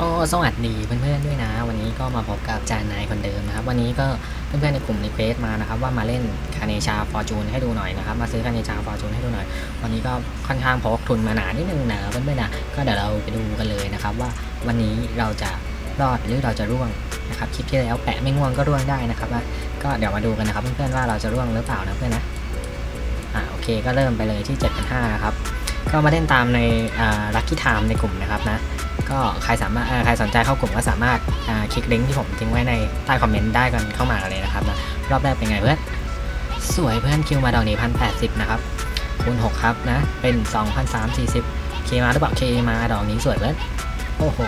ก็สวัสดีเพื่อนๆด้วยนะ วันนี้ก็มาพบกับจานนายคนเดิมนะครับ วันนี้ก็เพื่อนๆในกลุ่มรีเควสมานะครับ ว่ามาเล่นคาเนชาฟอร์จูนให้ดูหน่อยนะครับ มาซื้อคาเนชาฟอร์จูนให้ดูหน่อย วันนี้ก็ค่อนข้างพกทุนมาหนานิดนึงนะเพื่อนๆนะก็เดี๋ยวเราไปดูกันเลยนะครับ ว่าวันนี้เราจะรอดหรือเราจะร่วงนะครับคลิปที่แล้วแปะไม่ง่วงก็ร่วงได้นะครับว่าก็เดี๋ยวมาดูกันนะครับ เพื่อนๆว่าเราจะร่วงหรือเปล่านะเพื่อนนะอ่าโอเคก็เริ่มไปเลยที่7,500นะครับก็มาเล่นตามในลัคกี้ไทม์ในกลุ่มนะครับนะ ก็ใครสามารถใครสนใจเข้ากลุ่มก็สามารถคลิกลิงก์ที่ผมทิ้งไว้ในใต้คอมเมนต์ได้กันเข้ามาเลยนะครับนะรอบแรกเป็นไงเพื่อนสวยเพื่อนคิวมาดอกนี้พันแปดสิบนะครับคูณหกครับนะเป็นสองพันสามสี่สิบเคมาหรือเปล่าเคมาดอกนี้สวยเพื่อนโอ้โห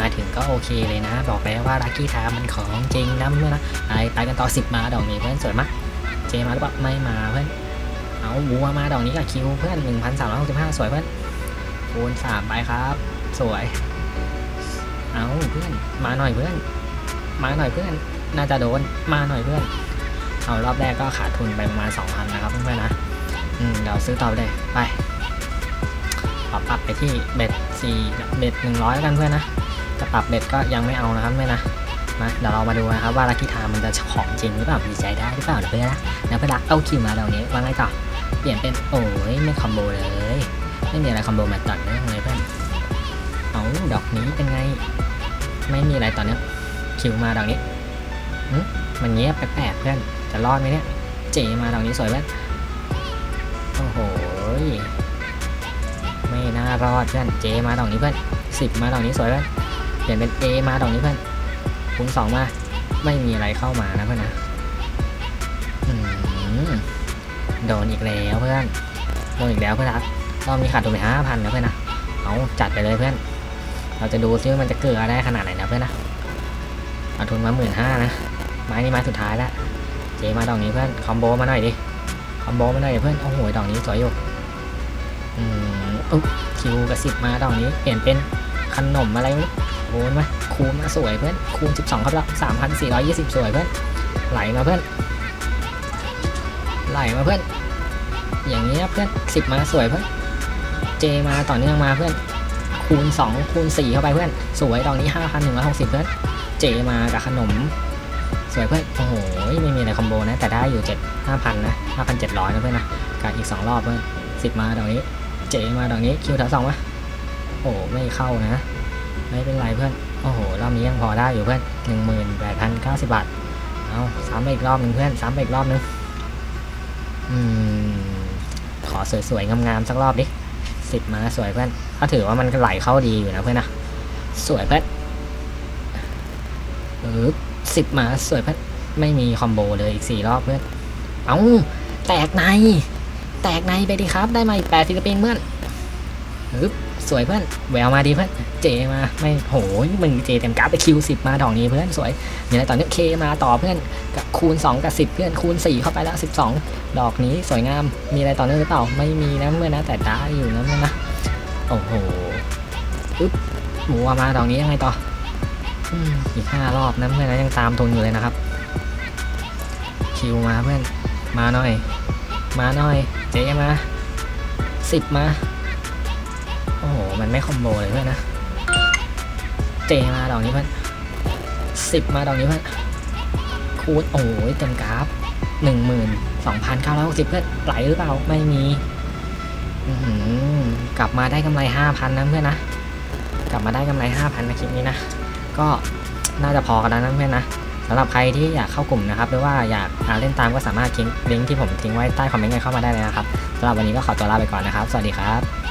มาถึงก็โอเคเลยนะ บอกแล้วว่าลัคกี้ทามันของจริงนะเพื่อนนะไปไปกันต่อสิบมาดอกนี้เพื่อนสวยมากเจมาหรือเปล่าไม่มาเพื่อนเอาวัวมาดอกนี้กับคิวเพื่อนหนึ่งพันสามร้อยหกสิบห้าสวยเพื่อนคูณสามไปครับ สวย เอาเพื่อน มาหน่อยเพื่อน มาหน่อยเพื่อน น่าจะโดน มาหน่อยเพื่อน เอารอบแรกก็ขาดทุนไปประมาณ2,000นนะครับเพื่อนๆนะ อืมเดี๋ยวซื้อต่อเลย ไป ขอปรับไปที่เบ็ดสี่เบ็ดหนึ่งร้อยแล้วกันเพื่อนนะ จะปรับเบ็ดก็ยังไม่เอานะครับเพื่อนนะมาเดี๋ยวเรามาดูนะครับว่าลักกี้ทามันจะของจริงหรือเปล่าดีใจได้หรือเปล่าเดี๋ยวเพื่อนนะแล้วเพื่อนรักเอาคิวมาเดี๋ยวนี้ว่าไงต่อ เปลี่ยนเป็นโอ้ยไม่คอมโบเลย ไม่มีอะไรคอมโบมาตัดเลยเพื่อน เอาดอกนี้เป็นไง ไม่มีอะไรตอนเนี้ยคิวมาดอกนี้มันเงียบแปลกๆเพื่อนจะรอดไหมเนี่ยเจมาดอกนี้สวยเพื่อนโอ้โหไม่น่ารอดเพื่อนเจมาดอกนี้เพื่อนสิบมาดอกนี้สวยเพื่อนเปลี่ยนเป็นเอมาดอกนี้เพื่อนคูณสองมาไม่มีอะไรเข้ามานะเพื่อนนะโดนอีกแล้วเพื่อนโดนอีกแล้วเพื่อนรักรอบนี้ขาดทุนไปห้าพันนะเพื่อนนะเอาจัดไปเลยเพื่อน เราจะดูซิว่ามันจะเกิดได้ขนาดไหนนะเพื่อนนะเอาทุนมาหมื่นห้านะไม้นี้ไม้สุดท้ายแล้วเจมาดอกนี้เพื่อนคอมโบมาหน่อยดิคอมโบมาหน่อยดิเพื่อนโอ้โหดอกนี้สวยอยู่อืมอุ๊บคิวกับสิบมาดอกนี้เปลี่ยนเป็นขนมอะไรไม่รู้โอนมาคูณมาสวยเพื่อนคูณ12ครับแล้ว3,420สวยเพื่อนไหลมาเพื่อนไหลมาเพื่อน อย่างนี้เพื่อน10มาสวยเพื่อนเจมาต่อเนื่องมาเพื่อน คูณ 2 คูณ 4 เข้าไปเพื่อน สวยดอกนี้ 5,160 เพื่อน เจมากับขนม สวยเพื่อน โอ้โห ไม่มีอะไรคอมโบนะ แต่ได้อยู่7 5,000 นะ 5,700 นะเพื่อนนะกับอีก 2 รอบเพื่อน10 มาดอกนี้ เจมาดอกนี้คิวแถวสองวะโอ้ไม่เข้านะ ไม่เป็นไรเพื่อน โอ้โห รอบนี้ยังพอได้อยู่เพื่อน 18,090 บาท เอาซ้ำไปอีกรอบหนึ่งเพื่อน ซ้ำไปอีกรอบหนึงอืม ขอสวยๆ งามๆ สักรอบดิ สิบมาสวยเพื่อนก็ถือว่ามันไหลเข้าดีอยู่นะเพื่อนนะสวยเพื่อนเออสิบมาสวยเพื่อนไม่มีคอมโบเลยอีกสี่รอบเพื่อนเอาแตกใน แตกในไปดิครับ ได้มาอีกแปดฟิลิปปินส์เพื่อนฮึบ สวยเพื่อนแววมาดีเพื่อนเจมาไม่โหยมึงเจเต็มกราฟไปคิวสิบมาดอกนี้เพื่อนสวยอย่างไรตอนนี้เคมาต่อเพื่อนกับคูณ 2 กับ 10 เพื่อนคูณ 4 เข้าไปแล้ว 12 ดอกนี้สวยงามมีอะไรต่อเนื่องหรือเปล่าไม่มีนะเพื่อนนะแต่ได้อยู่นะเพื่อนนะโอ้โหอึ๊บหมูมาดอกนี้ยังไงต่ออืมอีกห้ารอบนะเพื่อนนะยังตามทุนอยู่เลยนะครับ คิวมาเพื่อนมาหน่อย มาหน่อย เจมาสิบมา โอ้โห มันไม่คอมโบเลยเพื่อนนะ เจมาดอกนี้เพื่อนสิบมาดอกนี้เพื่อนคูณโอ้ยเต็มกราฟหนึ่งหมื่นสองพันเก้าร้อยหกสิบเพื่อนไหลหรือเปล่า ไม่มีอืกลับมาได้กำไรห้าพันนะเพื่อนนะ กลับมาได้กำไรห้าพันในคลิปนี้นะ ก็น่าจะพอกันแล้วนะเพื่อนนะสำหรับใครที่อยากเข้ากลุ่มนะครับ หรือว่าอยากาเล่นตามก็สามารถคลิกลิงก์ที่ผมทิ้งไว้ใต้คอมเมนต์เข้ามาได้เลยนะครับสำหรับวันนี้ก็ขอตัวลาไปก่อนนะครับ สวัสดีครับ